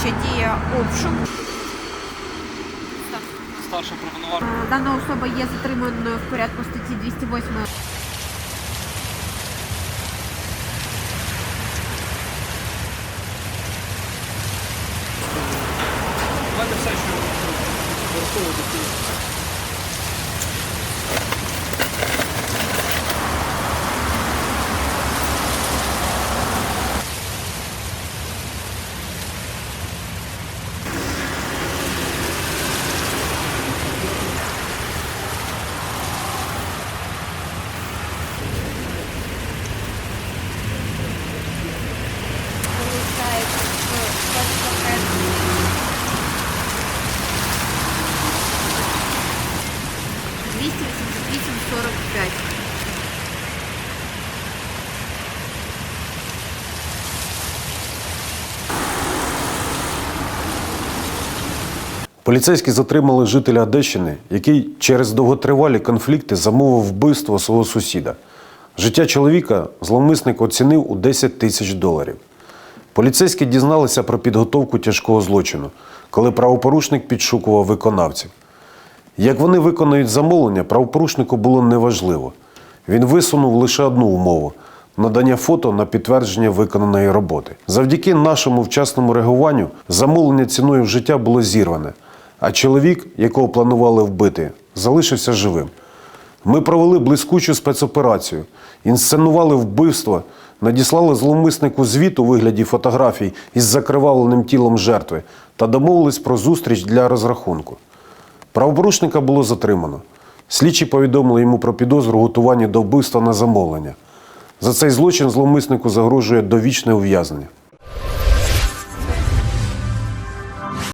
слідча діє обшук. Старша пропонував. Е, Дана особа є затриманою в порядку статті 208 Давайте все, що використовує 288,45. Поліцейські затримали жителя Одещини, який через довготривалі конфлікти замовив вбивство свого сусіда. Життя чоловіка зловмисник оцінив у 10 тисяч доларів. Поліцейські дізналися про підготовку тяжкого злочину, коли правопорушник підшукував виконавців. Як вони виконують замовлення, правопорушнику було неважливо. Він висунув лише одну умову надання фото на підтвердження виконаної роботи. Завдяки нашому вчасному реагуванню замовлення ціною в життя було зірване, а чоловік, якого планували вбити, залишився живим. Ми провели блискучу спецоперацію, інсценували вбивство, надіслали зловмиснику звіт у вигляді фотографій із закривавленим тілом жертви та домовились про зустріч для розрахунку. Правопорушника було затримано. Слідчі повідомили йому про підозру готування до вбивства на замовлення. За цей злочин зловмиснику загрожує довічне ув'язнення.